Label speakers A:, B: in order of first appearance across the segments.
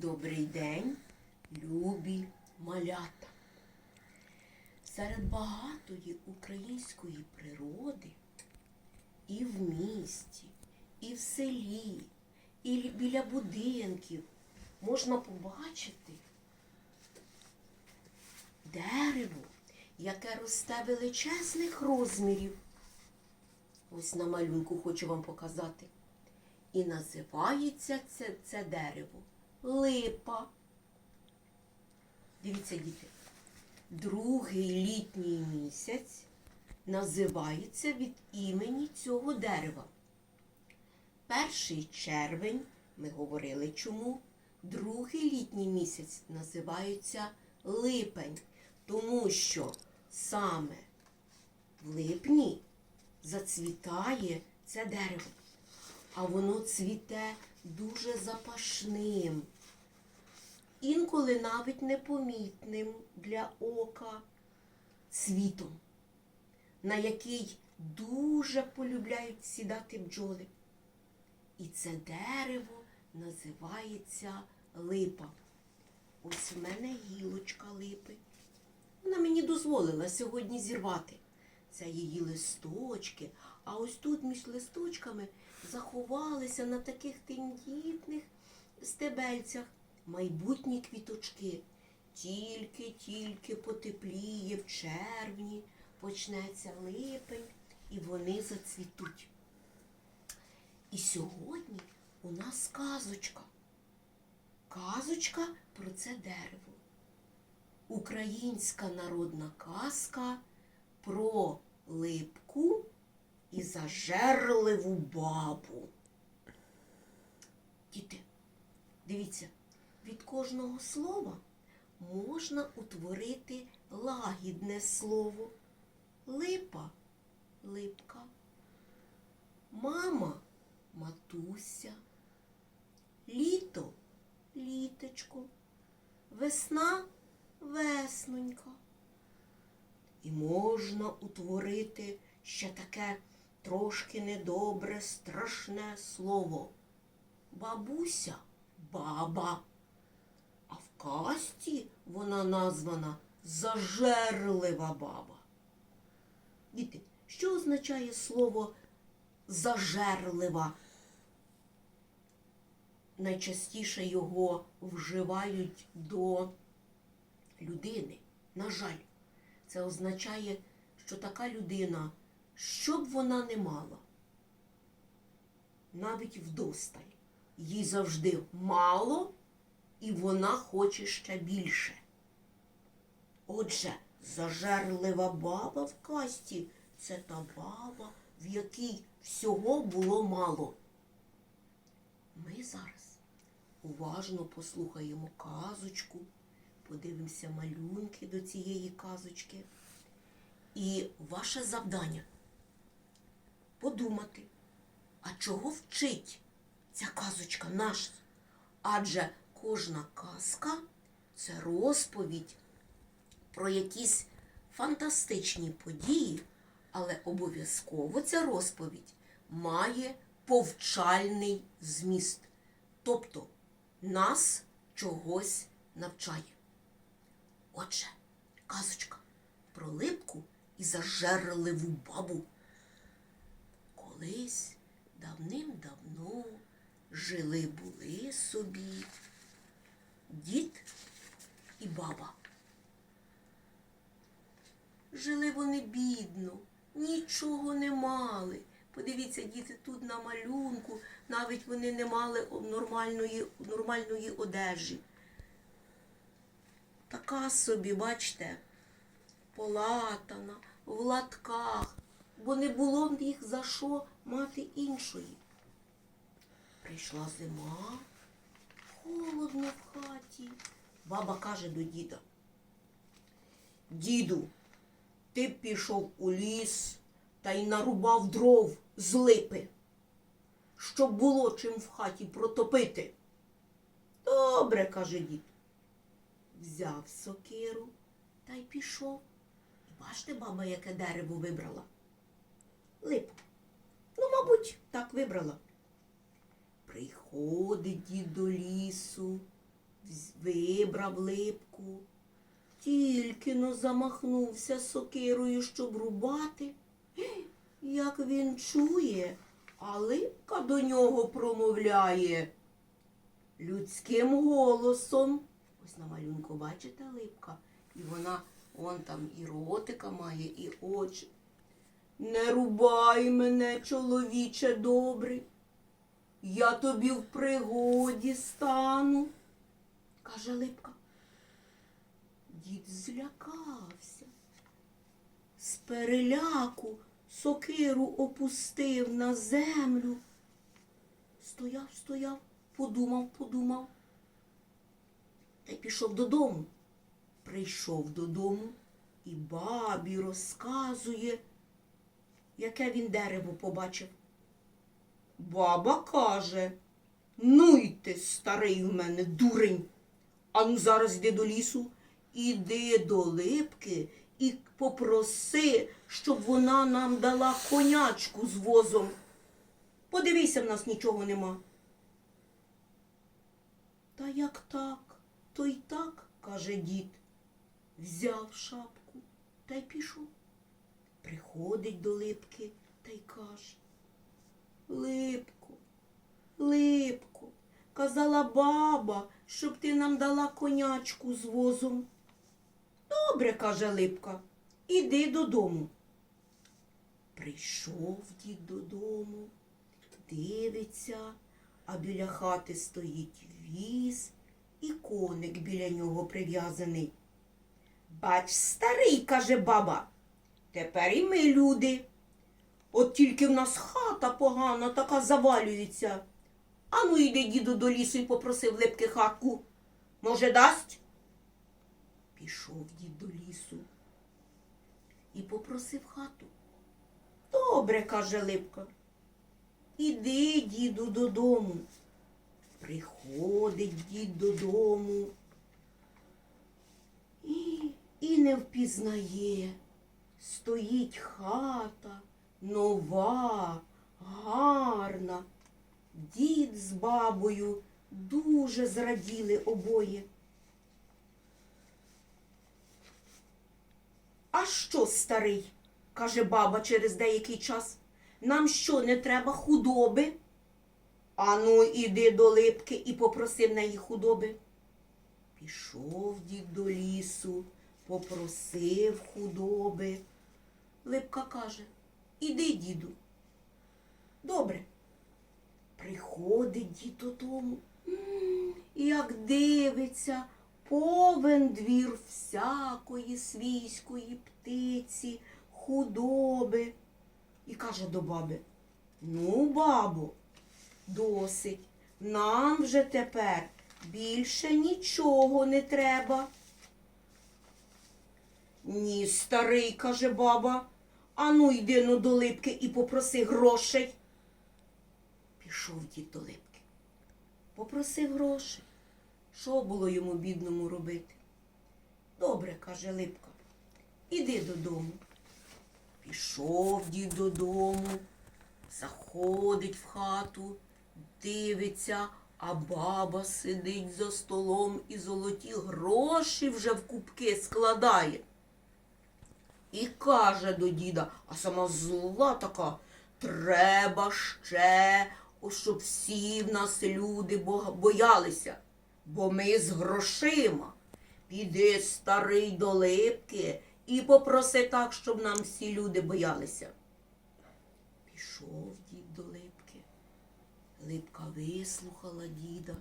A: Добрий день, любі малята. Серед багатої української природи і в місті, і в селі, і біля будинків можна побачити дерево, яке росте величезних розмірів. Ось на малюнку хочу вам показати. І називається це, це дерево липа. Дивіться, діти. Другий літній місяць називається від імені цього дерева. Перший червень, ми говорили чому, другий літній місяць називається липень, тому що саме в липні зацвітає це дерево а воно цвіте дуже запашним, інколи навіть непомітним для ока цвітом, на який дуже полюбляють сідати бджоли. І це дерево називається липа. Ось в мене гілочка липи. Вона мені дозволила сьогодні зірвати. Це її листочки, а ось тут між листочками заховалися на таких тендітних стебельцях майбутні квіточки. Тільки-тільки потепліє в червні, почнеться липень, і вони зацвітуть. І сьогодні у нас казочка. Казочка про це дерево. Українська народна казка про липку і зажерливу бабу. Діти, дивіться, від кожного слова можна утворити лагідне слово. Липа липка. Мама матуся. Літо літечко. Весна веснонька. І можна утворити ще таке трошки недобре, страшне слово. Бабуся баба. Касті вона названа зажерлива баба. Діти, що означає слово зажерлива? Найчастіше його вживають до людини. На жаль, це означає, що така людина, що б вона не мала, навіть вдосталь, їй завжди мало, і вона хоче ще більше. Отже, зажерлива баба в касті це та баба, в якій всього було мало. Ми зараз уважно послухаємо казочку, подивимося малюнки до цієї казочки. І ваше завдання подумати, а чого вчить ця казочка наша? Адже кожна казка це розповідь про якісь фантастичні події, але обов'язково ця розповідь має повчальний зміст. Тобто нас чогось навчає. Отже, казочка про липку і зажерливу бабу. Колись давним-давно жили були собі дід і баба. Жили вони бідно, нічого не мали. Подивіться, діти, тут на малюнку, навіть вони не мали нормальної, нормальної одежі. Така собі, бачите, полатана, в латках, бо не було в них за що мати іншої. Прийшла зима, холодно хаті. Баба каже до діда. Діду, ти пішов у ліс та й нарубав дров з липи, щоб було чим в хаті протопити. Добре, каже дід. Взяв сокиру та й пішов. Бачите, баба, яке дерево вибрала? Липу. Ну, мабуть, так вибрала. Приходить дід до лісу, вибрав липку, тільки но замахнувся сокирою, щоб рубати, як він чує, а липка до нього промовляє людським голосом. Ось на малюнку бачите липка, і вона он там і ротика має, і очі. Не рубай мене, чоловіче добрий, я тобі в пригоді стану, каже липка. Дід злякався. З переляку сокиру опустив на землю. Стояв, стояв, подумав, подумав. Та й пішов додому. Прийшов додому і бабі розказує, яке він дерево побачив. Баба каже, ну й ти, старий в мене дурень. Ану зараз йди до лісу, іди до липки і попроси, щоб вона нам дала конячку з возом. Подивися, в нас нічого нема. Та як так, то й так, каже дід. Взяв шапку та й пішов. Приходить до липки та й каже. Липко, липко, казала баба, щоб ти нам дала конячку з возом. Добре, каже Липка, іди додому. Прийшов дід додому, дивиться, а біля хати стоїть віз і коник біля нього прив'язаний. Бач, старий, каже баба, тепер і ми люди. От тільки в нас хата погана, така завалюється. Ану, йди, діду, до лісу і попросив липки хатку. Може, дасть? Пішов дід до лісу і попросив хату. Добре, каже Липка. Іди, діду, додому. Приходить дід додому і, і не впізнає. Стоїть хата нова, гарна. Дід з бабою дуже зраділи обоє. А що, старий? каже баба через деякий час. Нам що, не треба худоби? Ану, іди до липки і попроси в неї худоби. Пішов дід до лісу, попросив худоби. Липка каже, іди, діду. Добре. Приходить дід додому, як дивиться, повен двір всякої свійської птиці, худоби. І каже до баби, ну, бабо, досить, нам вже тепер більше нічого не треба. Ні, старий, каже баба, ану йди ну до липки і попроси грошей. Пішов дід до липки. Попросив грошей. Що було йому бідному робити? Добре, каже Липка, іди додому. Пішов дід додому, заходить в хату, дивиться, а баба сидить за столом і золоті гроші вже в кубки складає. І каже до діда, а сама зла така, треба ще, щоб всі в нас люди боялися, бо ми з грошима. Піди, старий, до липки і попроси так, щоб нам всі люди боялися. Пішов дід до липки. Липка вислухала діда,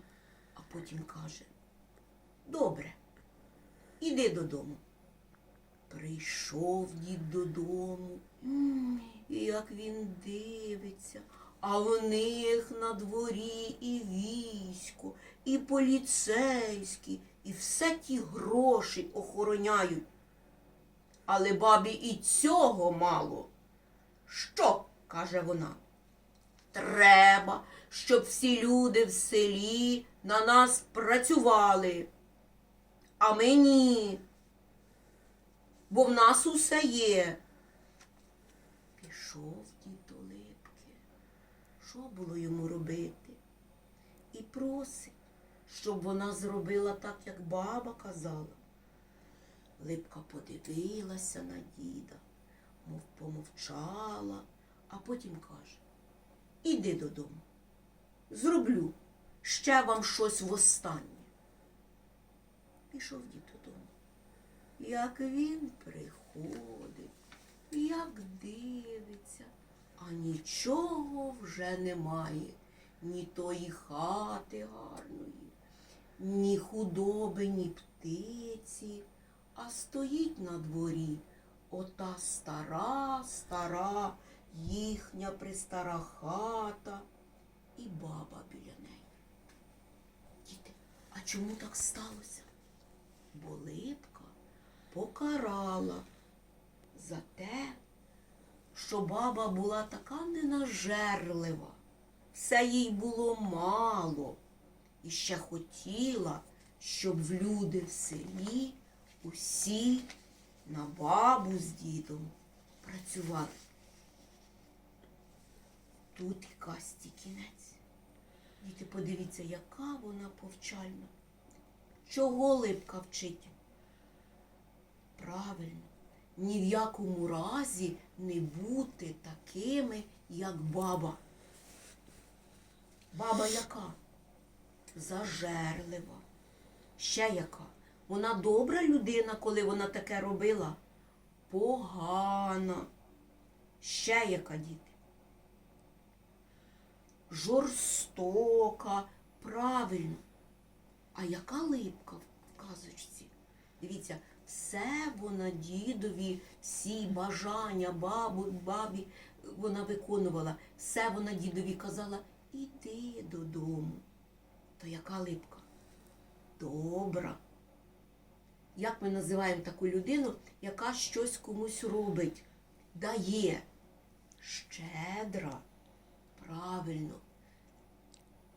A: а потім каже, добре, іди додому. Прийшов дід додому, і як він дивиться, а в них на дворі і військо, і поліцейські, і все ті гроші охороняють. Але бабі і цього мало. Що? каже вона. Треба, щоб всі люди в селі на нас працювали. А мені бо в нас усе є. Пішов. Що було йому робити? І просить, щоб вона зробила так, як баба казала. Липка подивилася на діда, мов помовчала, а потім каже Іди додому. Зроблю ще вам щось востаннє. Пішов дід додому. Як він приходить, як дивиться, а нічого вже немає, ні тої хати гарної, ні худоби, ні птиці, а стоїть на дворі ота стара, стара, їхня пристара хата і баба біля неї. Діти, а чому так сталося? Бо липка покарала за те, що баба була така ненажерлива, все їй було мало, і ще хотіла, щоб люди в селі усі на бабу з дідом працювали. Тут і касті кінець. Діти, подивіться, яка вона повчальна. Чого липка вчить? Правильно, ні в якому разі не бути такими, як баба. Баба яка? Зажерлива. Ще яка? Вона добра людина, коли вона таке робила? Погана. Ще яка діти? Жорстока, правильно. А яка липка в казочці? Дивіться, все вона дідові, всі бажання бабу, бабі вона виконувала. Все вона дідові казала, іди додому. То яка липка? Добра. Як ми називаємо таку людину, яка щось комусь робить, дає? Щедра. Правильно.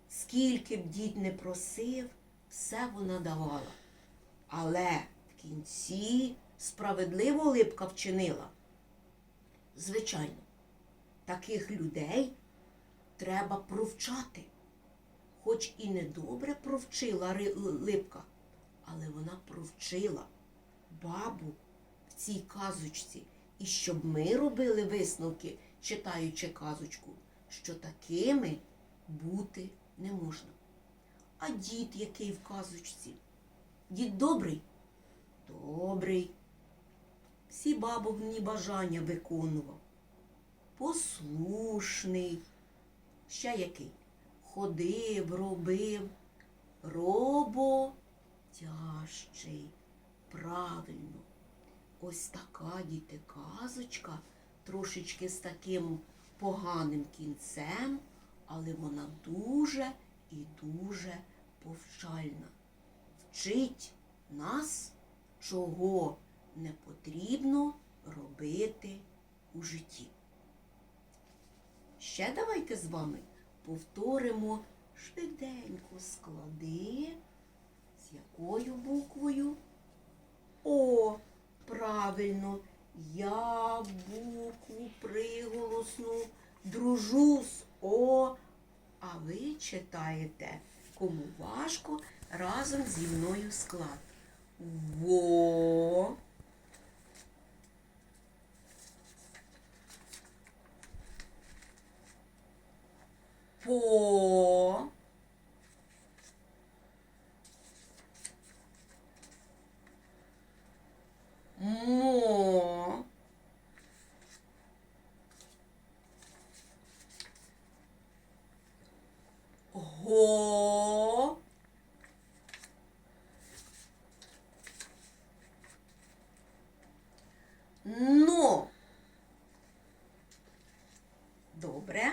A: Скільки б дід не просив, все вона давала. Але в кінці справедливо липка вчинила. Звичайно, таких людей треба провчати. Хоч і недобре провчила липка, але вона провчила бабу в цій казочці. І щоб ми робили висновки, читаючи казочку, що такими бути не можна. А дід який в казочці? Дід добрий? Добрий. Всі бабовні бажання виконував. Послушний. Ще який? Ходив, робив. Роботящий. Правильно. Ось така діти казочка, трошечки з таким поганим кінцем, але вона дуже і дуже повчальна. Вчить нас, чого не потрібно робити у житті. Ще давайте з вами повторимо швиденько склади, з якою буквою О. Правильно, я букву приголосну дружу з О, а ви читаєте, кому важко, разом зі мною склад. Во. По. Мо. Го. Но. Добре.